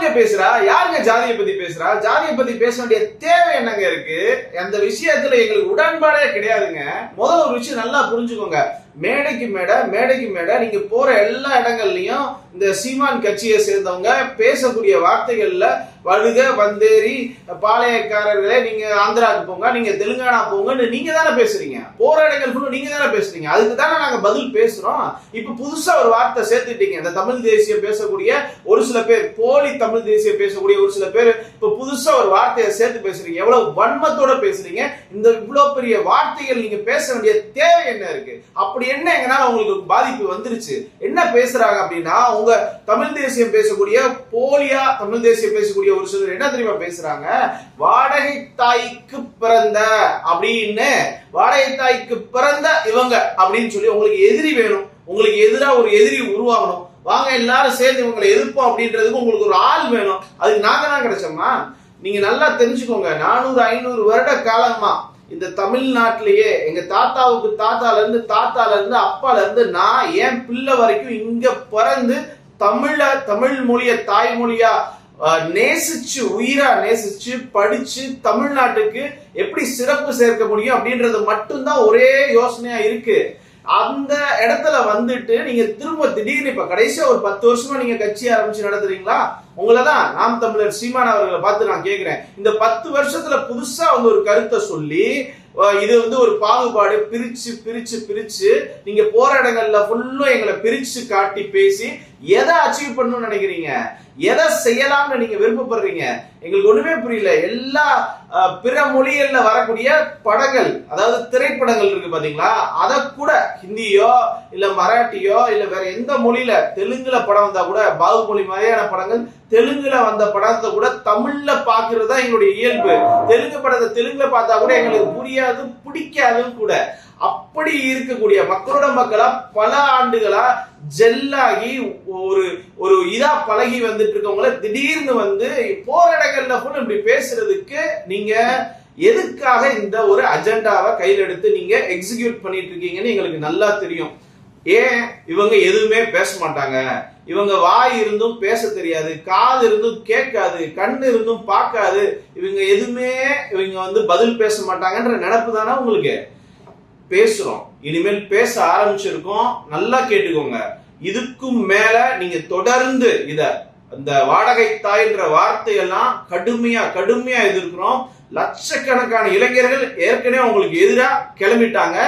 யாருங்க பேசுறா? யாருங்க ஜாதியை பத்தி பேசுறா? ஜாதியை பத்தி பேச வேண்டிய தேவை என்னங்க இருக்கு? அந்த விஷயத்துல எங்களுக்கு உடன்பாடே கிடையாதுங்க. முதல்ல ஒரு விஷயம் நல்லா புரிஞ்சுக்கோங்க. மேடைக்கு மேடை மேடைக்கு மேடை நீங்க போற எல்லா இடங்கள்லயும் இந்த சீமான் கட்சியை சேர்ந்தவங்க பேசக்கூடிய வார்த்தைகள்ல வழுக வந்தேரி பாளையக்காரர்களே நீங்க ஆந்திராவுக்கு போங்க நீங்க தெலுங்கானா போங்கன்னு நீங்க தானே பேசுறீங்க. போற இடங்கள் ஃபுல்லா நீங்க தானே பேசுறீங்க. அதுக்கு தானே நாங்க பதில் பேசுறோம். இப்ப புதுசா ஒரு வார்த்தை சேர்த்துட்டீங்க. இந்த தமிழ் தேசிய பேசக்கூடிய ஒரு சில பேர் போலி தமிழ் தேசிய பேசக்கூடிய ஒரு சில பேர் இப்ப புதுசா ஒரு வார்த்தையை சேர்த்து பேசுறீங்க. எவ்வளவு வன்மத்தோட பேசுறீங்க. இந்த இவ்வளவு பெரிய வார்த்தைகள் நீங்க பேச வேண்டிய தேவை என்ன இருக்கு? அப்படி என்ன எங்கனால உங்களுக்கு பாதிப்பு வந்துருச்சு? என்ன பேசுறாங்க அப்படின்னா அவங்க தமிழ் தேசியம் பேசக்கூடிய போலியா தமிழ் தேசியம் பேசக்கூடிய ஒரு சிலர் என்ன தெரியுமா பேசுறாங்க? வாடகை தாய்க்கு பிறந்த அப்படின்னு. வாடகை தாய்க்கு பிறந்த இவங்க அப்படின்னு சொல்லி உங்களுக்கு எதிரி வேணும். உங்களுக்கு எதிராக ஒரு எதிரி உருவாகணும். வாங்க எல்லாரும் சேர்ந்து இவங்களை எதிர்ப்போம் அப்படின்றதுக்கு உங்களுக்கு ஒரு ஆள் வேணும். அதுக்கு நாங்க தான் கிடைச்சோமா நீங்க நல்லா தெரிஞ்சுக்கோங்க. நானூறு ஐநூறு வருட காலமா இந்த தமிழ்நாட்டிலேயே எங்க தாத்தாவுக்கு தாத்தால இருந்து தாத்தால இருந்து அப்பால இருந்து நான் என் பிள்ளை வரைக்கும் இங்க பிறந்து தமிழ தமிழ் மொழிய தாய்மொழியா நேசிச்சு உயிரா நேசிச்சு படிச்சு தமிழ்நாட்டுக்கு எப்படி சிறப்பு சேர்க்க முடியும் அப்படின்றது மட்டும்தான் ஒரே யோசனையா இருக்கு. அந்த இடத்துல வந்துட்டு நீங்க திரும்ப திடீர்னு இப்ப கடைசியா ஒரு பத்து வருஷமா நீங்க கட்சி ஆரம்பிச்சு நடத்துறீங்களா? உங்களை தான் நாம் தமிழர் சீமான் அவர்களை பார்த்து நான் கேக்குறேன். இந்த பத்து வருஷத்துல புதுசா வந்து ஒரு கருத்தை சொல்லி இது வந்து ஒரு பாகுபாடு. பிரிச்சு பிரிச்சு பிரிச்சு நீங்க போற இடங்கள்ல ஃபுல்லும் எங்களை பிரிச்சு காட்டி பேசி எதை அச்சீவ் பண்ணணும்னு நினைக்கிறீங்க? எதை செய்யலாம்னு நீங்க விருப்பப்படுறீங்க? எங்களுக்கு ஒண்ணுமே புரியல. எல்லா பிற மொழிகள்ல வரக்கூடிய படங்கள் அதாவது திரைப்படங்கள் இருக்கு பாத்தீங்களா? அதை கூட ஹிந்தியோ இல்ல மராட்டியோ இல்ல வேற எந்த மொழியில தெலுங்குல படம் வந்தா கூட பாகுபலி மாதிரியான படங்கள் தெலுங்குல வந்த படத்தை கூட தமிழ்ல பாக்குறது தான் எங்களுடைய இயல்பு. தெலுங்கு படத்தை தெலுங்குல பார்த்தா கூட எங்களுக்கு புரியாது பிடிக்காதுன்னு கூட. அப்படி இருக்கக்கூடிய மக்களோட மக்களா பல ஆண்டுகளா ஜெல்லாகி ஒரு ஒரு இதா பழகி வந்துட்டு இருக்கவங்கள திடீர்னு வந்து போற இடங்கள்ல இப்படி பேசுறதுக்கு நீங்க எதுக்காக இந்த ஒரு அஜெண்டாவை கையில் எடுத்து நீங்க எக்ஸிக்யூட் பண்ணிட்டு இருக்கீங்கன்னு எங்களுக்கு நல்லா தெரியும். ஏன்? இவங்க எதுவுமே பேச மாட்டாங்க. இவங்க வாய் இருந்தும் பேச தெரியாது. காது இருந்தும் கேட்காது. கண் இருந்தும் பார்க்காது. இவங்க எதுவுமே இவங்க வந்து பதில் பேச மாட்டாங்கன்ற நினப்பு தானே உங்களுக்கு? பேசுறோம். இனிமேல் பேச ஆரம்பிச்சிருக்கோம். நல்லா கேட்டுக்கோங்க. இதுக்கும் மேல நீங்க தொடர்ந்து இத அந்த வாடகை தாய்ன்ற வார்த்தையெல்லாம் கடுமையா கடுமையா எதிர்க்கிறோம். லட்சக்கணக்கான இளைஞர்கள் ஏற்கனவே உங்களுக்கு எதிராக கிளம்பிட்டாங்க.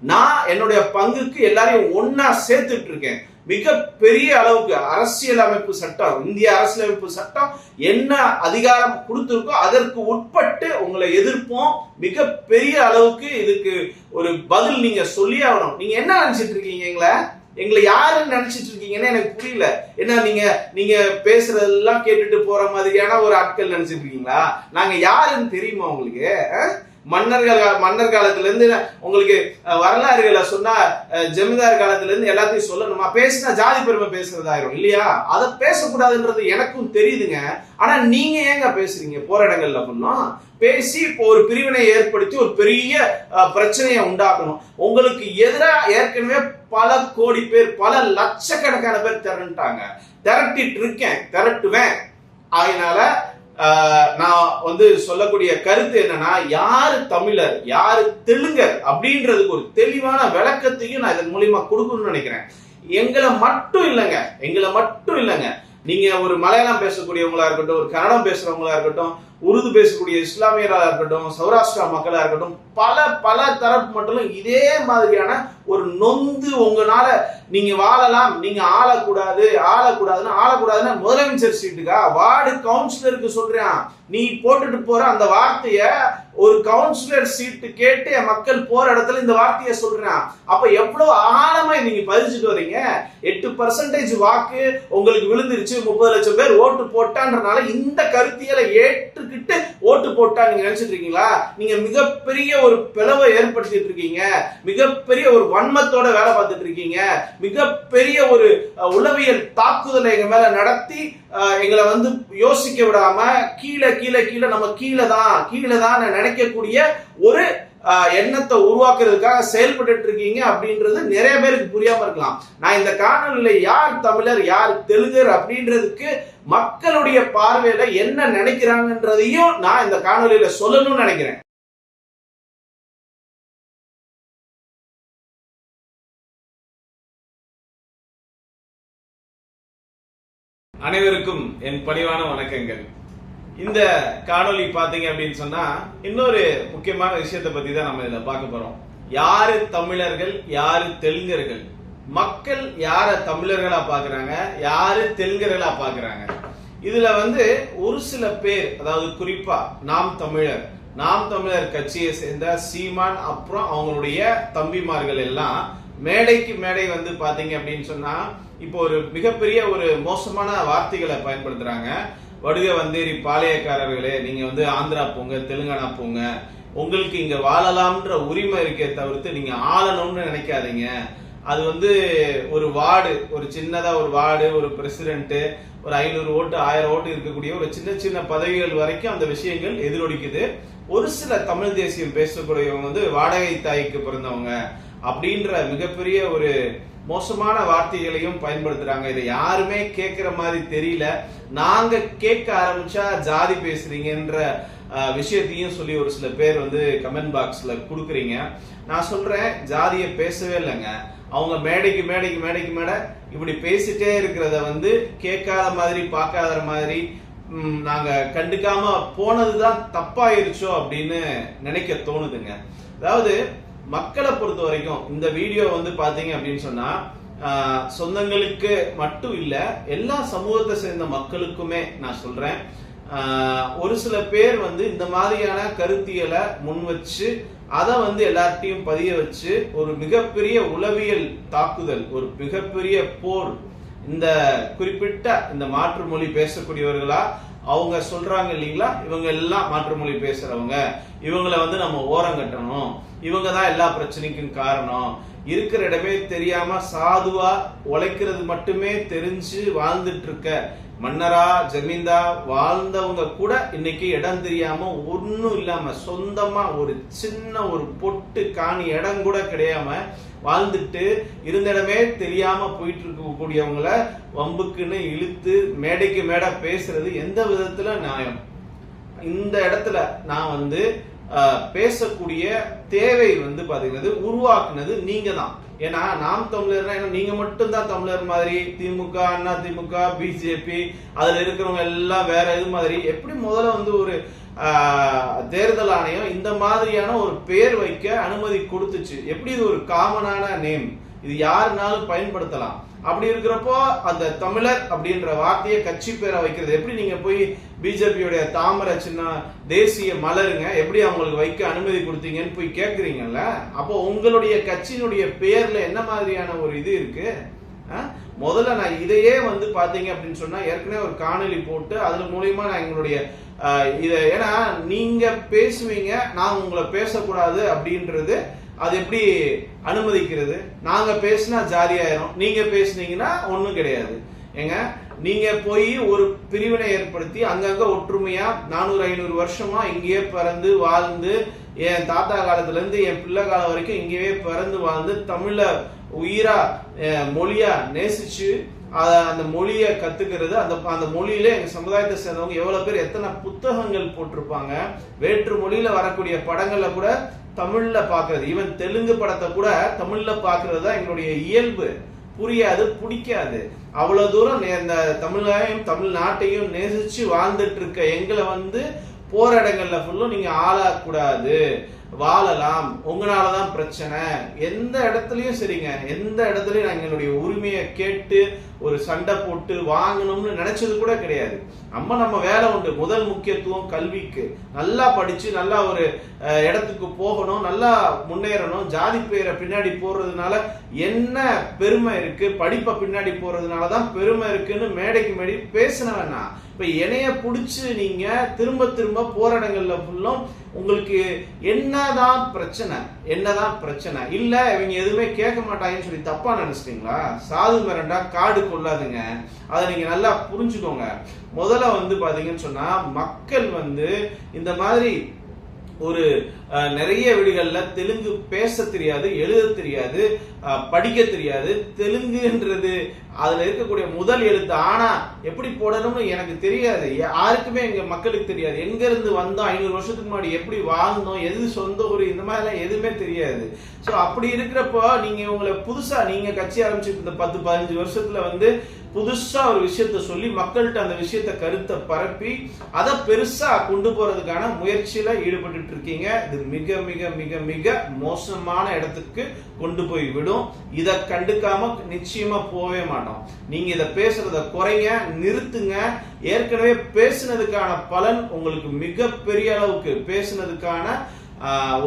நான் என்னுடைய பங்குக்கு எல்லாரையும் ஒன்னா சேர்த்துட்டு இருக்கேன். மிக பெரிய அளவுக்கு அரசியல் அமைப்பு சட்டம் இந்திய அரசியலமைப்பு சட்டம் என்ன அதிகாரம் கொடுத்துருக்கோ அதற்கு உட்பட்டு உங்களை எதிர்ப்போம். மிக பெரிய அளவுக்கு இதுக்கு ஒரு பதில் நீங்க சொல்லி ஆகணும். நீங்க என்ன நினைச்சிட்டு இருக்கீங்க எங்களை? எங்களை யாருன்னு நினைச்சிட்டு இருக்கீங்கன்னு எனக்கு புரியல. என்ன நீங்க நீங்க பேசுறதெல்லாம் கேட்டுட்டு போற மாதிரியான ஒரு ஆட்கள் நினைச்சிட்டு இருக்கீங்களா? நாங்க யாருன்னு தெரியுமா உங்களுக்கு? மன்னர்கள் மன்னர் காலத்திலேருந்து உங்களுக்கு வரலாறுகளை சொன்னா ஜமீன்தார் காலத்திலிருந்து எல்லாத்தையும் சொல்லணுமா? பேசினா ஜாதி பெருமை பேசுறதாயிரும் இல்லையா? அதை பேசக்கூடாதுன்றது எனக்கும் தெரியுதுங்க. ஆனா நீங்க ஏங்க பேசுறீங்க? போற இடங்கள்ல பண்ணோம் பேசி இப்போ ஒரு பிரிவினை ஏற்படுத்தி ஒரு பெரிய பிரச்சனையை உண்டாக்கணும். உங்களுக்கு எதிராக ஏற்கனவே பல கோடி பேர் பல லட்சக்கணக்கான பேர் திரண்டுட்டாங்க. திரட்டிட்டு இருக்கேன் திரட்டுவேன். அதனால நான் வந்து சொல்லக்கூடிய கருத்து என்னன்னா யாரு தமிழர் யாரு தெலுங்கர் அப்படின்றதுக்கு ஒரு தெளிவான விளக்கத்தையும் நான் இதன் மூலியமா கொடுக்கணும்னு நினைக்கிறேன். எங்களை மட்டும் இல்லைங்க எங்களை மட்டும் இல்லைங்க. நீங்க ஒரு மலையாளம் பேசக்கூடியவங்களா இருக்கட்டும் ஒரு கன்னடம் பேசுறவங்களா இருக்கட்டும் உருது பேசக்கூடிய இஸ்லாமியராக இருக்கட்டும் சௌராஷ்டிரா மக்களாக இருக்கட்டும் பல பல தரப்பு மட்டும் இதே மாதிரியான ஒரு நொந்து உங்களால நீங்க வாழலாம் நீங்க ஆளக்கூடாது ஆளக்கூடாதுன்னு ஆளக்கூடாதுன்னா முதலமைச்சர் சீட்டுக்கா வார்டு கவுன்சிலருக்கு சொல்றேன். நீ போட்டுட்டு போற அந்த வார்த்தையை ஒரு கவுன்சிலர் சீட்டு கேட்டு என் மக்கள் போற இடத்துல இந்த வார்த்தையை சொல்றேன். அப்ப எவ்வளவு ஆழமா நீங்க பதிச்சுட்டு வர்றீங்க? எட்டு பர்சன்டேஜ் வாக்கு உங்களுக்கு விழுந்துருச்சு. முப்பது லட்சம் பேர் ஓட்டு போட்டான்றனால இந்த கருத்தியலை ஏற்றுக்கிட்டு ஓட்டு போட்டா நீங்க நினைச்சிட்டு இருக்கீங்களா நீங்க மிகப்பெரிய ஒரு பிளவை ஏற்படுத்திட்டு இருக்கீங்க மிகப்பெரிய ஒரு வன்மத்தோட வேலை பார்த்துட்டு இருக்கீங்க மிகப்பெரிய ஒரு உளவியல் தாக்குதலை எங்க மேல நடத்தி எங்களை வந்து யோசிக்க விடாம கீழே கீழே கீழே நம்ம கீழே தான் கீழே தான் நினைக்கக்கூடிய ஒரு எண்ணத்தை உருவாக்குறதுக்காக செயல்பட்டு இருக்கீங்க அப்படின்றது நிறைய பேருக்கு புரியாம இருக்கலாம். நான் இந்த காணொலியில யார் தமிழர் யார் தெலுங்கர் அப்படின்றதுக்கு மக்களுடைய பார்வையில என்ன நினைக்கிறாங்கன்றதையும் நான் இந்த காணொலியில சொல்லணும்னு நினைக்கிறேன். அனைவருக்கும் என் பணிவான வணக்கங்கள். இந்த காணொளி பாத்தீங்க அப்படின்னு சொன்னா இன்னொரு முக்கியமான விஷயத்தை பத்தி தான் நம்ம இதுல பார்க்க போறோம். யாரு தமிழர்கள் யாரு தெலுங்கர்கள்? மக்கள் யார தமிழர்களா பாக்குறாங்க யாரு தெலுங்கர்களா பாக்குறாங்க இதுல வந்து ஒரு சில பேர் அதாவது குறிப்பா நாம் தமிழர் நாம் தமிழர் கட்சியை சேர்ந்த சீமான் அப்புறம் அவங்களுடைய தம்பிமார்கள் எல்லாம் மேடைக்கு மேடை வந்து பாத்தீங்க அப்படின்னு சொன்னா இப்போ ஒரு மிகப்பெரிய ஒரு மோசமான வார்த்தைகளை பயன்படுத்துறாங்க. வடுக வந்தேரி பாளையக்காரர்களே நீங்க வந்து ஆந்திரா போங்க தெலுங்கானா போங்க. உங்களுக்கு இங்க வாழலாம்ன்ற உரிமை இருக்கே தவிர்த்து நீங்க ஆளணும்னு நினைக்காதீங்க. அது வந்து ஒரு வார்டு ஒரு சின்னதா ஒரு வார்டு ஒரு பிரசிடென்ட் ஒரு ஐநூறு ஓட்டு ஆயிரம் ஓட்டு இருக்கக்கூடிய ஒரு சின்ன சின்ன பதவிகள் வரைக்கும் அந்த விஷயங்கள் எதிரொலிக்குது. ஒரு சில தமிழ் தேசியம் பேசக்கூடியவங்க வந்து வாடகை தாய்க்கு பிறந்தவங்க அப்படின்ற மிகப்பெரிய ஒரு மோசமான வார்த்தைகளையும் பயன்படுத்துறாங்க. இதை யாருமே கேட்கிற மாதிரி தெரியல. நாங்க கேட்க ஆரம்பிச்சா ஜாதி பேசுறீங்கன்ற விஷயத்தையும் சொல்லி ஒரு சில பேர் வந்து கமெண்ட் பாக்ஸ்ல கொடுக்குறீங்க. நான் சொல்றேன் ஜாதியை பேசவே இல்லைங்க. அவங்க மேடைக்கு மேடைக்கு மேடைக்கு மேடை இப்படி பேசிட்டே இருக்கிறத வந்து கேட்காத மாதிரி பார்க்காத மாதிரி நாங்க கண்டுக்காம போனதுதான் தப்பாயிருச்சோ அப்படின்னு நினைக்க தோணுதுங்க. அதாவது மக்களை பொறுத்த வரைக்கும் இந்த வீடியோ வந்து பாத்தீங்க அப்படின்னு சொன்னா சொந்தங்களுக்கு மட்டும் இல்ல எல்லா சமூகத்தை சேர்ந்த மக்களுக்குமே நான் சொல்றேன். ஒரு சில பேர் வந்து இந்த மாதிரியான கருத்தியலை முன் வச்சு அதை வந்து எல்லார்ட்டையும் பதிய வச்சு ஒரு மிகப்பெரிய உளவியல் தாக்குதல் ஒரு மிகப்பெரிய போர் இந்த குறிப்பிட்ட இந்த மாற்று மொழி பேசக்கூடியவர்களா அவங்க சொல்றாங்க இல்லைங்களா? இவங்க எல்லாம் மாற்று மொழி பேசுறவங்க. இவங்களை வந்து நம்ம ஓரம் கட்டணும். இவங்க தான் எல்லா பிரச்சனைக்கும் காரணம். இருக்கிற இடமே தெரியாம சாதுவா உழைக்கிறது மட்டுமே தெரிஞ்சு வாழ்ந்துட்டு இருக்க மன்னரா ஜமீன்தா வாழ்ந்தவங்க கூட இன்னைக்கு இடம் தெரியாம ஒன்றும் இல்லாம சொந்தமா ஒரு சின்ன ஒரு பொட்டு காணி இடம் கூட கிடையாம வாழ்ந்துட்டு இருந்த இடமே தெரியாம போயிட்டு இருக்கக்கூடியவங்கள வம்புக்குன்னு இழுத்து மேடைக்கு மேடை பேசுறது எந்த விதத்துல நியாயம்? இந்த இடத்துல நான் வந்து பேசக்கூடிய தேவை வந்து பாத்தீங்கன்னா உருவாக்குனது நீங்க தான் ஏன்னா நாம் தமிழர்னா ஏன்னா நீங்க மட்டும் தான் தமிழர் மாதிரி திமுக அண்ணா திமுக பிஜேபி அதுல இருக்கிறவங்க எல்லாம் வேற இது மாதிரி. எப்படி முதல்ல வந்து ஒரு தேர்தல் ஆணையம் இந்த மாதிரியான ஒரு பேர் வைக்க அனுமதி கொடுத்துச்சு? எப்படி இது ஒரு காமனான நேம்? இது யாருனாலும் பயன்படுத்தலாம். அப்படி இருக்கிறப்போ அந்த தமிழர் அப்படின்ற வார்த்தையை கட்சி பேரை வைக்கிறது. எப்படி நீங்க போய் பிஜேபியுடைய தாமரை சின்ன தேசிய மலருங்க எப்படி அவங்களுக்கு வைக்க அனுமதி கொடுத்தீங்கன்னு போய் கேட்குறீங்கல்ல அப்போ உங்களுடைய கட்சியினுடைய பேர்ல என்ன மாதிரியான ஒரு இது இருக்கு? முதல்ல நான் இதையே வந்து பாத்தீங்க அப்படின்னு சொன்னா ஏற்கனவே ஒரு காணொலி போட்டு அதுல மூலியமா நான் எங்களுடைய இதை ஏன்னா நீங்க பேசுவீங்க நான் உங்களை பேசக்கூடாது அப்படின்றது அது எப்படி அனுமதிக்கிறது? நாங்க பேசினா ஜாலியாயிரும் நீங்கள் நீங்க பேசுனீங்கன்னா ஒன்றும் கிடையாது. ஏங்க நீங்க போய் ஒரு பிரிவினை ஏற்படுத்தி அங்கங்க ஒற்றுமையா நானூறு ஐநூறு வருஷமா இங்கேயே பிறந்து வாழ்ந்து என் தாத்தா காலத்துல இருந்து என் பிள்ளை காலம் வரைக்கும் இங்கேயே பிறந்து வாழ்ந்து தமிழ உயிரா மொழியா நேசிச்சு அந்த மொழியை கத்துக்கிறது அந்த அந்த மொழியில எங்க சமுதாயத்தை சேர்ந்தவங்க எவ்வளவு பேர் எத்தனை புத்தகங்கள் போட்டிருப்பாங்க வேற்று மொழியில வரக்கூடிய படங்கள்ல கூட தமிழ்ல பாக்குறது ஈவன் தெலுங்கு படத்தை கூட தமிழ்ல பாக்குறது தான் எங்களுடைய இயல்பு. புரியாது பிடிக்காது. அவ்வளவு தூரம் நே- இந்த தமிழையும் தமிழ்நாட்டையும் நேசிச்சு வாழ்ந்துட்டு இருக்க எங்களை வந்து போற இடங்கள்ல ஃபுல்லும் நீங்க ஆளக்கூடாது. வாழலாம். உங்களால தான் பிரச்சனை. எந்த இடத்துலையும் சரிங்க. எந்த இடத்துலையும் நான் எங்களுடைய உரிமையை கேட்டு ஒரு சண்டை போட்டு வாங்கணும்னு நினைச்சது கூட கிடையாது. நம்ம நம்ம வேலை உண்டு. முதல் முக்கியத்துவம் கல்விக்கு. நல்லா படிச்சு நல்லா ஒரு இடத்துக்கு போகணும் நல்லா முன்னேறணும். ஜாதி பெயரை பின்னாடி போடுறதுனால என்ன பெருமை இருக்கு? படிப்பை பின்னாடி போறதுனால தான் பெருமை இருக்குன்னு மேடைக்கு மேடை பேசின வேணாம் இப்ப என்னைய பிடிச்சி நீங்க திரும்ப திரும்ப போராடங்கள்ல ஃபுல்லும் உங்களுக்கு என்னதான் பிரச்சனை என்னதான் பிரச்சனை. இல்ல இவங்க எதுவுமே கேட்க மாட்டாங்கன்னு சொல்லி தப்பா நினைச்சிட்டீங்களா? சாது மிரண்டா காடு கொள்ளாதுங்க. அதை நீங்க நல்லா புரிஞ்சுக்கோங்க. முதல்ல வந்து பாத்தீங்கன்னு சொன்னா மக்கள் வந்து இந்த மாதிரி ஒரு நிறைய வீடுகளில் தெலுங்கு பேச தெரியாது எழுத தெரியாது படிக்க தெரியாது. தெலுங்குன்றது அதில் இருக்கக்கூடிய முதல் எழுத்து. ஆனால் எப்படி போடணும்னு எனக்கு தெரியாது. யாருக்குமே எங்கள் மக்களுக்கு தெரியாது. எங்கேருந்து வந்தோம்? ஐநூறு வருஷத்துக்கு முன்னாடி எப்படி வாழ்ந்தோம்? எது சொந்த ஊர்? இந்த மாதிரிலாம் எதுவுமே தெரியாது. ஸோ அப்படி இருக்கிறப்போ நீங்கள் உங்களை புதுசாக நீங்கள் கட்சி ஆரம்பிச்சு இந்த பத்து பதினஞ்சு வருஷத்தில் வந்து புதுசா ஒரு விஷயத்த சொல்லி மக்கள்கிட்ட அந்த விஷயத்த கருத்தை பரப்பி அதை பெருசா கொண்டு போறதுக்கான முயற்சியில ஈடுபட்டு இருக்கீங்க. இது மிக மிக மிக மிக மோசமான இடத்துக்கு கொண்டு போய் விடும். இதை கண்டுக்காம நிச்சயமா போகவே மாட்டோம். நீங்க இதை பேசுறத குறைங்க நிறுத்துங்க. ஏற்கனவே பேசுனதுக்கான பலன் உங்களுக்கு மிகப்பெரிய அளவுக்கு. பேசுனதுக்கான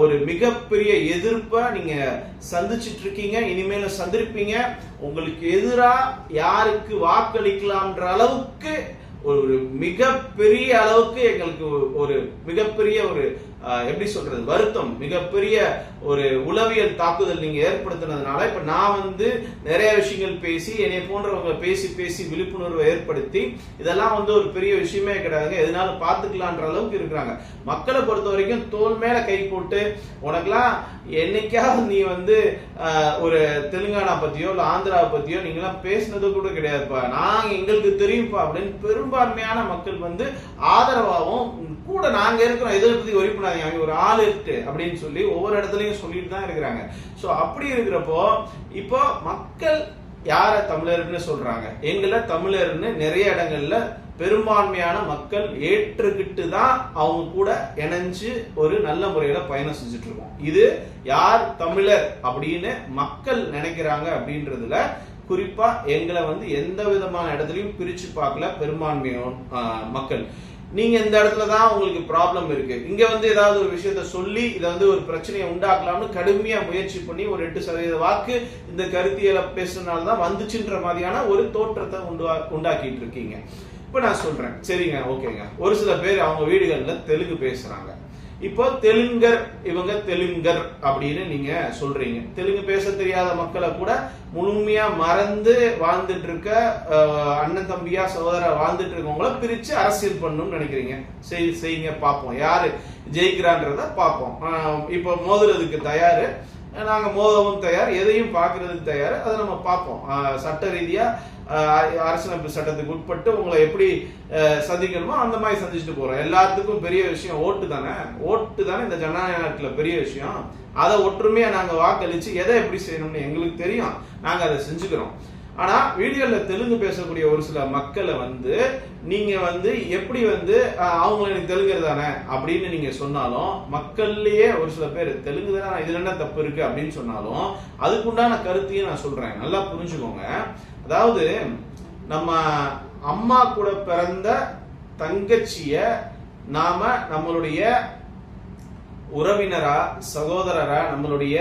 ஒரு மிகப்பெரிய எதிர்ப்பை நீங்க சந்திச்சிட்டு இருக்கீங்க இனிமேல சந்திருப்பீங்க. உங்களுக்கு எதிரா யாருக்கு வாக்களிக்கலாம்ன்ற அளவுக்கு ஒரு மிகப்பெரிய அளவுக்கு எங்களுக்கு ஒரு மிகப்பெரிய ஒரு எப்படி சொல்றது? வருத்தம். மிகப்பெரிய ஒரு உளவியல் தாக்குதல் நீங்க ஏற்படுத்தினதுனால இப்ப நான் வந்து நிறைய விஷயங்கள் பேசி என்னை போன்றவங்க பேசி பேசி விழிப்புணர்வை ஏற்படுத்தி இதெல்லாம் வந்து ஒரு பெரிய விஷயமே கிடையாதுங்க. எதனாலும் பார்த்துக்கலான்ற அளவுக்கு இருக்கிறாங்க. மக்களை பொறுத்த வரைக்கும் தோல் மேல கை போட்டு உனக்கெல்லாம் என்னைக்காவது நீ வந்து ஒரு தெலுங்கானா பத்தியோ இல்ல ஆந்திராவை பத்தியோ நீங்களாம் பேசினது கூட கிடையாதுப்பா. நாங்க எங்களுக்கு தெரியும்ப்பா அப்படின்னு பெரும்பான்மையான மக்கள் வந்து ஆதரவாகவும் கூட நாங்க இருக்கிறோம். எதிர்ப்பு ஒழிப்பு பண்றாங்க அவங்க ஒரு ஆள் இருக்கு அப்படின்னு சொல்லி ஒவ்வொரு இடத்துலயும் சொல்லிட்டு தான் இருக்கிறாங்க. சோ அப்படி இருக்கிறப்போ இப்போ மக்கள் யார தமிழர்னு சொல்றாங்க? எங்களை தமிழர்னு நிறைய இடங்கள்ல பெரும்பான்மையான மக்கள் ஏற்றுக்கிட்டு தான் அவங்க கூட இணைஞ்சு ஒரு நல்ல முறையில பயணம் செஞ்சுட்டு இருக்கோம். இது யார் தமிழர் அப்படின்னு மக்கள் நினைக்கிறாங்க அப்படின்றதுல குறிப்பா எங்களை வந்து எந்த விதமான இடத்துலையும் பிரிச்சு பார்க்கல பெரும்பான்மையோ மக்கள். நீங்க இந்த இடத்துல தான் உங்களுக்கு ப்ராப்ளம் இருக்கு. இங்க வந்து ஏதாவது ஒரு விஷயத்த சொல்லி இதை வந்து ஒரு பிரச்சனையை உண்டாக்கலாம்னு கடுமையா முயற்சி பண்ணி ஒரு எட்டு சதவீத வாக்கு இந்த கருத்தியலை பேசுறதுனால தான் வந்துச்சுன்ற மாதிரியான ஒரு தோற்றத்தை உண்டா உண்டாக்கிட்டு இருக்கீங்க. இப்போ நான் சொல்றேன். சரிங்க ஓகேங்க. ஒரு சில பேர் அவங்க வீடுகளில் தெலுங்கு பேசுறாங்க. இப்போ தெலுங்கர் இவங்க தெலுங்கர் அப்படின்னு நீங்க சொல்றீங்க. தெலுங்கு பேச தெரியாத மக்களை கூட முழுமையா மறந்து வாழ்ந்துட்டு இருக்க அண்ணன் தம்பியா சகோதர வாழ்ந்துட்டு இருக்கவங்கள பிரிச்சு அரசியல் பண்ணணும்னு நினைக்கிறீங்க. செய் செய்யுங்க பார்ப்போம். யாரு ஜெயிக்கிறான்றத பார்ப்போம். இப்போ மோதுறதுக்கு தயாரு. நாங்க மோதவும் தயார். எதையும் பார்க்கறதுக்கு தயார். அதை நம்ம பார்ப்போம். சட்ட ரீதியா அரசியலமைப்பு சட்டத்துக்கு உட்பட்டு உங்களை எப்படி சந்திக்கணுமோ அந்த மாதிரி சந்திச்சுட்டு போறோம். எல்லாத்துக்கும் பெரிய விஷயம் ஓட்டு தானே? ஓட்டு தானே இந்த ஜனநாயக நாட்டுல பெரிய விஷயம். அதை ஒற்றுமையா நாங்க வாக்களிச்சு எதை எப்படி செய்யணும்னு எங்களுக்கு தெரியும். நாங்க அதை செஞ்சுக்கிறோம். ஆனா வீடியோல தெலுங்கு பேசக்கூடிய ஒரு சில மக்களை வந்து நீங்க வந்து எப்படி வந்து அவங்கள எனக்கு தெலுங்கு தானே அப்படின்னு நீங்க சொன்னாலும் மக்கள்லயே ஒரு சில பேர் தெலுங்கு தானே இதுல என்ன தப்பு இருக்கு அப்படின்னு சொன்னாலும் அதுக்குண்டான கருத்தையும் நான் சொல்றேன். நல்லா புரிஞ்சுக்கோங்க. அதாவது நம்ம அம்மா கூட பிறந்த தங்கச்சிய நாம நம்மளுடைய உறவினரா சகோதரரா நம்மளுடைய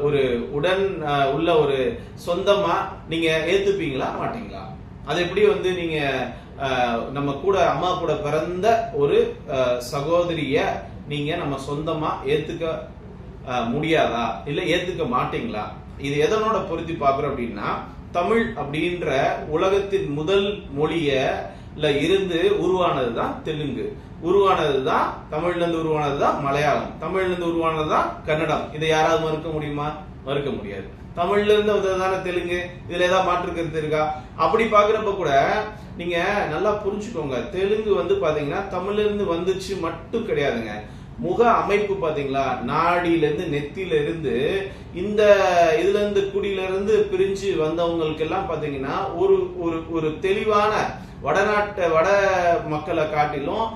ஒரு உடன் உள்ள ஒரு சொந்தமா நீங்க ஏத்துப்பீங்களா மாட்டீங்களா? அது எப்படி வந்து நீங்க நம்ம கூட அம்மா கூட பிறந்த ஒரு சகோதரிய நீங்க நம்ம சொந்தமா ஏத்துக்க முடியாதா? இல்ல ஏத்துக்க மாட்டீங்களா? இது எதனோட பொருத்தி பார்க்குறோம் அப்படின்னா தமிழ் அப்படின்ற உலகத்தின் முதல் மொழியில் இருந்து உருவானது தான் தெலுங்கு. உருவானது தான் தமிழ்லேருந்து உருவானது தான் மலையாளம். தமிழ்லேருந்து உருவானது தான் கன்னடம். இதை யாராவது மறுக்க முடியுமா? மறுக்க முடியாது. தமிழ்ல இருந்து வந்ததுதானே தெலுங்கு. இதுல ஏதாவது மாற்று கருத்து இருக்கா? அப்படி பாக்குறப்ப கூட நீங்க நல்லா புரிஞ்சுக்கோங்க. தெலுங்கு வந்து பாத்தீங்கன்னா தமிழ்ல இருந்து வந்துச்சு மட்டும் கிடையாதுங்க. முக அமைப்பு பாத்தீங்களா? நாடியில இருந்து இருந்து இந்த இதுல இருந்து குடியில இருந்து பிரிஞ்சு வந்தவங்களுக்கு எல்லாம் பாத்தீங்கன்னா ஒரு ஒரு ஒரு தெளிவான வடநாட்டு வட மக்களை காட்டிலும்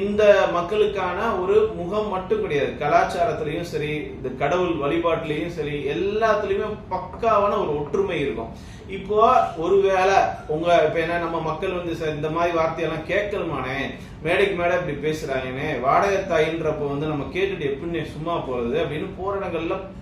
இந்த மக்களுக்கான ஒரு முகம் மட்டும் கிடையாது. கலாச்சாரத்திலையும் சரி இந்த கடவுள் வழிபாட்டிலையும் சரி எல்லாத்துலயுமே பக்காவான ஒரு ஒற்றுமை இருக்கும். இப்போ ஒருவேளை உங்க இப்ப என்ன நம்ம மக்கள் வந்து சார் இந்த மாதிரி வார்த்தையெல்லாம் கேட்கலுமானே மேடைக்கு மேடை இப்படி பேசுறாங்கன்னு வாடகை தாயின்றப்போ வந்து நம்ம கேட்டுட்டு எப்படின்னு சும்மா போறது அப்படின்னு போற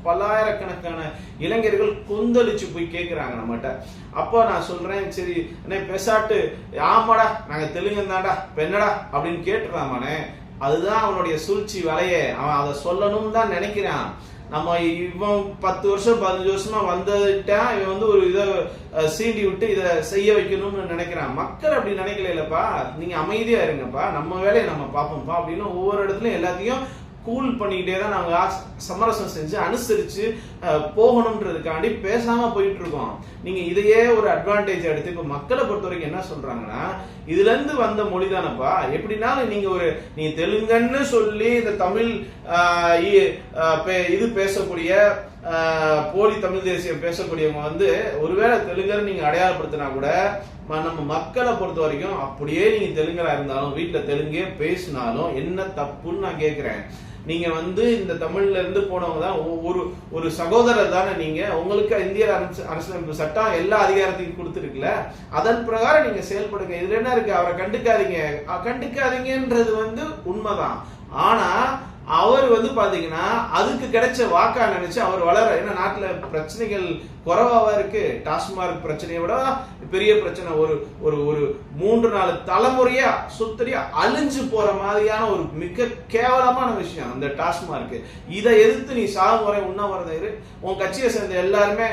பல்லாயிரக்கணக்கான இளைஞர்கள் கொந்தளிச்சு போய் கேட்கிறாங்க நம்மகிட்ட. அப்போ நான் சொல்றேன் சரி என்ன பெசாட்டு ஆமாடா நாங்க தெலுங்கு தான்டா பெண்ணடா அப்படின்னு கேட்டுறாமானே அதுதான் அவனுடைய சூழ்ச்சி வலையே. அவன் அதை சொல்லணும்னு தான் நினைக்கிறான். நம்ம இவன் பத்து வருஷம் பதினஞ்சு வருஷமா வந்துட்டான் இவன் வந்து ஒரு இதை சீண்டி விட்டு இதை செய்ய வைக்கணும்னு நினைக்கிறான். மக்கள் அப்படி நினைக்கலப்பா நீங்க அமைதியா இருங்கப்பா. நம்ம வேலையை நம்ம பார்ப்போம்ப்பா அப்படின்னு ஒவ்வொரு இடத்துலயும் எல்லாத்தையும் கூல் பண்ணிக்கிட்டே தான் நாங்கள் சமரசம் செஞ்சு அனுசரித்து போகணுன்றதுக்காண்டி பேசாமல் போயிட்டு இருக்கோம் இதையே ஒரு அட்வான்டேஜ் எடுத்து இப்போ மக்களை பொறுத்த வரைக்கும் என்ன சொல்கிறாங்கன்னா இதுலேருந்து வந்த மொழி தானப்பா. எப்படினாலும் நீங்கள் ஒரு நீ தெலுங்குன்னு சொல்லி இந்த தமிழ் இ- பே- இது பேசக்கூடிய போலி தமிழ் தேசியம் பேசக்கூடியவங்க வந்து ஒருவேளை தெலுங்கர் நீங்கள் அடையாளப்படுத்தினா கூட ம- நம்ம மக்களை பொறுத்த வரைக்கும் அப்படியே நீங்க தெலுங்கரா இருந்தாலும் வீட்டுல தெலுங்கே பேசினாலும் என்ன தப்புன்னு நான் கேக்குறேன். நீங்க வந்து இந்த தமிழ்ல இருந்து போனவங்க தான் ஒரு ஒரு சகோதரர் தானே நீங்க. உங்களுக்கு இந்திய அரசு அரசியலமைப்பு சட்டம் எல்லா அதிகாரத்தையும் கொடுத்துருக்குல்ல. அதன் பிரகாரம் நீங்க செயல்படுங்க. இதுல என்ன இருக்கு? அவரை கண்டுக்காதீங்க. கண்டுக்காதீங்கன்றது வந்து உண்மைதான். ஆனா அவர் வந்து பாத்தீங்கன்னா அதுக்கு கிடைச்ச வாக்கா நினைச்சு அவர் வளர ஏன்னா நாட்டுல பிரச்சனைகள் குறைவாவா இருக்கு டாஸ்மார்க் பிரச்சனையை விட பெரிய பிரச்சனை. ஒரு ஒரு ஒரு மூன்று நாலு தலைமுறையா சுத்தரியா அழிஞ்சு போற மாதிரியான ஒரு மிக கேவலமான விஷயம் அந்த டாஸ்மார்க் இதை எதிர்த்து நீ சாகும் வரை உண்ணாவிரதம் இரு. உன் கட்சியை சேர்ந்த எல்லாருமே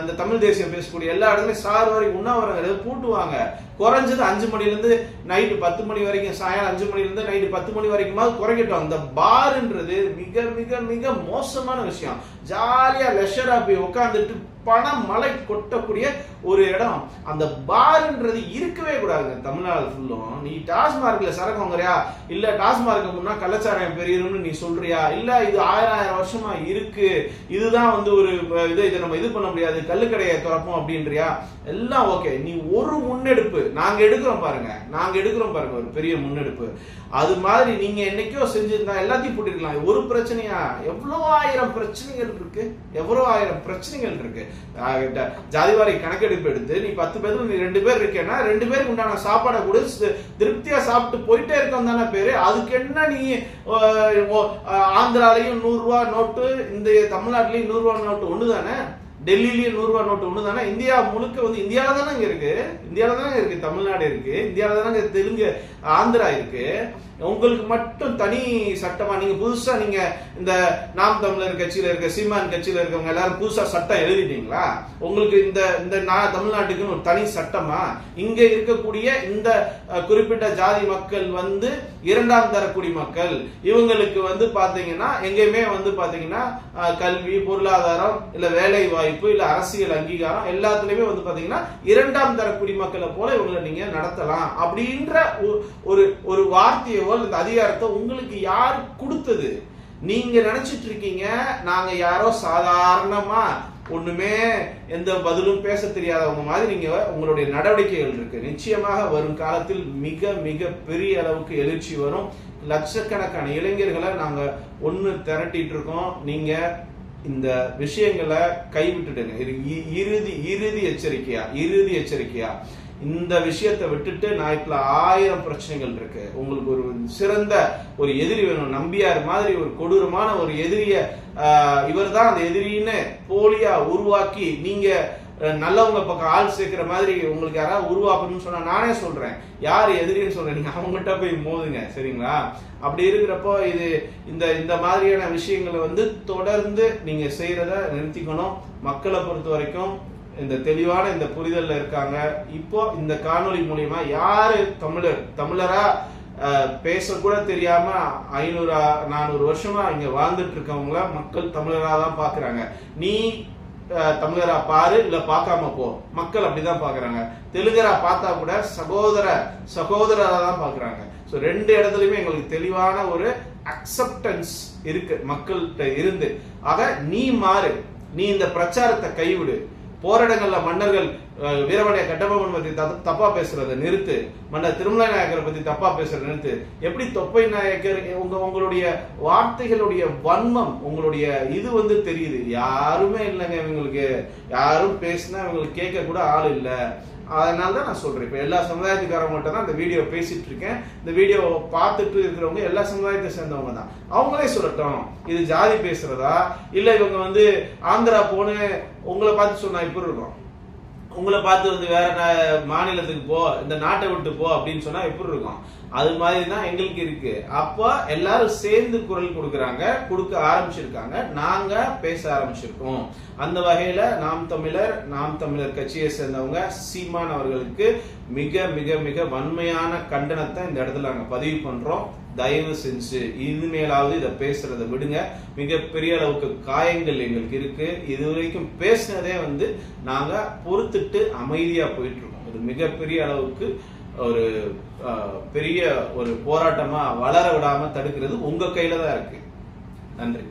இந்த தமிழ் தேசியம் பேசக்கூடிய எல்லா இடத்துலயும் சாறு வரை உண்ணாவிரதம் பூட்டுவாங்க. குறைஞ்சது அஞ்சு மணிலேருந்து நைட்டு பத்து மணி வரைக்கும் சாயங்காலம் அஞ்சு மணிலேருந்து நைட்டு பத்து மணி வரைக்குமாவது குறைக்கட்டும். அந்த பாருன்றது மிக மிக மிக மோசமான விஷயம். ஜாலியா லெஷரா போய் உட்காந்துட்டு பண மலை கொட்டக்கூடிய ஒரு இடம். அந்த பார்ன்றது இருக்கவே கூடாதுங்க. தமிழ்நாடு ஃபுல்லும் நீ டாஸ்மார்க்ல சரக்கு வாங்குறியா? இல்ல டாஸ்மார்க்கு முன்னா கலாச்சாரம் பெரியணும்னு நீ சொல்றியா? இல்ல இது ஆயிரம் ஆயிரம் வருஷமா இருக்கு. இதுதான் வந்து ஒரு இதை இதை நம்ம இது பண்ண முடியாது. கல்லுக்கடையை திறப்போம் அப்படின்றியா? எல்லாம் ஓகே நீ ஒரு முன்னெடுப்பு. நாங்க எடுக்கிறோம் பாருங்க. நாங்க எடுக்கிறோம் பாருங்க. ஒரு பெரிய முன்னெடுப்பு. அது மாதிரி நீங்க என்னைக்கோ செஞ்சிருந்தா எல்லாத்தையும் போட்டிருக்கலாம். ஒரு பிரச்சனையா? எவ்வளவு ஆயிரம் பிரச்சனைகள் இருக்கு. எவ்வளவு ஆயிரம் பிரச்சனைகள் இருக்கு. ஜாதிவாரி கணக்கெடுப்பு எடுத்து நீ பத்து பேருக்கு நீ ரெண்டு பேர் இருக்கேன்னா ரெண்டு பேருக்கு உண்டான சாப்பாடை கூட திருப்தியா சாப்பிட்டு போயிட்டே இருக்கோம் தானே பேரு. அதுக்கு என்ன நீ ஓ- ஆந்திராலையும் நூறுரூவா நோட்டு இந்த தமிழ்நாட்டிலையும் நூறுரூவா நோட்டு ஒன்று தானே? டெல்லியிலயும் நூறுரூவா நோட்டு ஒன்று தானே? இந்தியா முழுக்க வந்து இந்தியாவில தானே இங்கே இருக்கு. இந்தியாவில தானே இருக்கு தமிழ்நாடு இருக்கு. இந்தியாவில தானே தெலுங்கு ஆந்திரா இருக்கு. உங்களுக்கு மட்டும் தனி சட்டமா நீங்க புதுசா நீங்க இந்த நாம் தமிழர் கட்சியில இருக்க சீமான் கட்சியில இருக்கவங்க எல்லாரும் புதுசா சட்டம் எழுதிட்டீங்களா? உங்களுக்கு இந்த இந்த நா- தமிழ்நாட்டுக்குன்னு ஒரு தனி சட்டமா? இங்க இருக்கக்கூடிய இந்த குறிப்பிட்ட ஜாதி மக்கள் வந்து இரண்டாம் தர குடிமக்கள் இவங்களுக்கு வந்து பாத்தீங்கன்னா எங்கேயுமே வந்து பாத்தீங்கன்னா கல்வி பொருளாதாரம் இல்ல வேலை வாய்ப்பு இல்ல அரசியல் அங்கீகாரம் எல்லாத்துலயுமே வந்து பாத்தீங்கன்னா இரண்டாம் தர குடிமக்களை போல இவங்களை நீங்க நடத்தலாம். அப்படின்ற ஒரு ஒரு வார்த்தையை இந்த அதிகாரத்தை உங்களுக்கு யார் கொடுத்தது? நீங்க நினைச்சிட்டு இருக்கீங்க நாங்க யாரோ சாதாரணமா ஒண்ணுமே எந்த பதிலும் பேச தெரியாதவங்க மாதிரி நீங்க உங்களுடைய நடவடிக்கைகள் இருக்கு. நிச்சயமாக வரும் காலத்தில் மிக மிக பெரிய அளவுக்கு எழுச்சி வரும். லட்சக்கணக்கான இளைஞர்களை நாங்க ஒண்ணு திரட்டிட்டு இருக்கோம். நீங்க இந்த விஷயங்களை கைவிட்டுடுங்க. இது இ- இறுதி இறுதி எச்சரிக்கையா? இறுதி எச்சரிக்கையா? இந்த விஷயத்தை விட்டுட்டு நாய்க்குல ஆயிரம் பிரச்சனைகள் இருக்கு. உங்களுக்கு ஒரு சிறந்த ஒரு எதிரி வேணும். நம்பியார் மாதிரி ஒரு கொடூரமான ஒரு எதிரிய இவர் தான் அந்த எதிரின்னு போலியா உருவாக்கி நீங்க நல்லவங்க பக்கம் ஆள் சேர்க்கிற மாதிரி உங்களுக்கு யாராவது உருவாக்கணும்னு சொன்னா நானே சொல்றேன். யார் எதிரின்னு சொல்றேன். நீங்க அவங்ககிட்ட போய் மோதுங்க. சரிங்களா? அப்படி இருக்கிறப்போ இது இந்த இந்த மாதிரியான விஷயங்களை வந்து தொடர்ந்து நீங்க செய்யறத நிறுத்திக்கணும். மக்களை பொறுத்த வரைக்கும் இந்த தெளிவான இந்த புரிதல்ல இருக்காங்க. இப்போ இந்த காணொலி மூலியமா யாரு தமிழர்? தமிழரா பேசக்கூட தெரியாம ஐநூறு நானூறு வருஷமா இங்க வாழ்ந்துட்டு இருக்கவங்கள மக்கள் தமிழரா தான் பாக்குறாங்க. நீ தமிழரா பாரு இல்ல பார்க்காம போ. மக்கள் அப்படிதான் பாக்குறாங்க. தெலுங்கரா பார்த்தா கூட சகோதர சகோதரரா தான் பாக்குறாங்க. ஸோ ரெண்டு இடத்துலயுமே எங்களுக்கு தெளிவான ஒரு அக்செப்டன்ஸ் இருக்கு. மக்கள்கிட்ட இருந்து. ஆக நீ மாறு. நீ இந்த பிரச்சாரத்தை கைவிடு. போராடங்களில் மன்னர்கள் அஹ், வீரமணிய கட்டபொம்மன் பத்தி த- தப்பா பேசுறதை நிறுத்து மன்னர் திருமலை நாயக்கரை பத்தி தப்பா பேசுறதை நிறுத்து எப்படி தொப்பை நாயக்கர் உங்க உங்களுடைய வார்த்தைகளுடைய வன்மம் உங்களுடைய இது வந்து தெரியுது. யாருமே இல்லைங்க இவங்களுக்கு. யாரும் பேசினா இவங்களுக்கு கேட்க கூட ஆள் இல்லை. அதனால தான் நான் சொல்கிறேன் இப்போ எல்லா சமுதாயத்துக்காரவங்கள்ட்ட தான் இந்த வீடியோ பேசிகிட்டு இருக்கேன். இந்த வீடியோ பார்த்துட்டு இருக்கிறவங்க எல்லா சமுதாயத்தை சேர்ந்தவங்க தான். அவங்களே சொல்லட்டும். இது ஜாதி பேசுகிறதா இல்லை இவங்க வந்து ஆந்திரா போன்னு உங்களை பார்த்து சொன்னால் இப்படி இருக்கும். உங்களை பார்த்து வந்து வேற மாநிலத்துக்கு போ இந்த நாட்டை விட்டு போ அப்படின்னு சொன்னா எப்படி இருக்கும்? அது மாதிரி தான் எங்களுக்கு இருக்கு. அப்போ எல்லாரும் சேர்ந்து குரல் கொடுக்குறாங்க கொடுக்க ஆரம்பிச்சிருக்காங்க. நாங்க பேச ஆரம்பிச்சிருக்கோம். அந்த வகையில நாம் தமிழர் நாம் தமிழர் கட்சியை சேர்ந்தவங்க சீமான் அவர்களுக்கு மிக மிக மிக வன்மையான கண்டனத்தை இந்த இடத்துல நாங்கள் பதிவு பண்றோம். தயவு செஞ்சு இனிமேலாவது இதை பேசுறதை விடுங்க. மிகப்பெரிய அளவுக்கு காயங்கள் எங்களுக்கு இருக்கு. இது வரைக்கும் பேசினதே வந்து நாங்க பொறுத்துட்டு அமைதியா போயிட்டு இருக்கோம் இது மிகப்பெரிய அளவுக்கு ஒரு பெரிய ஒரு போராட்டமா வளர விடாம தடுக்கிறது உங்க கையில தான் இருக்கு. நன்றி.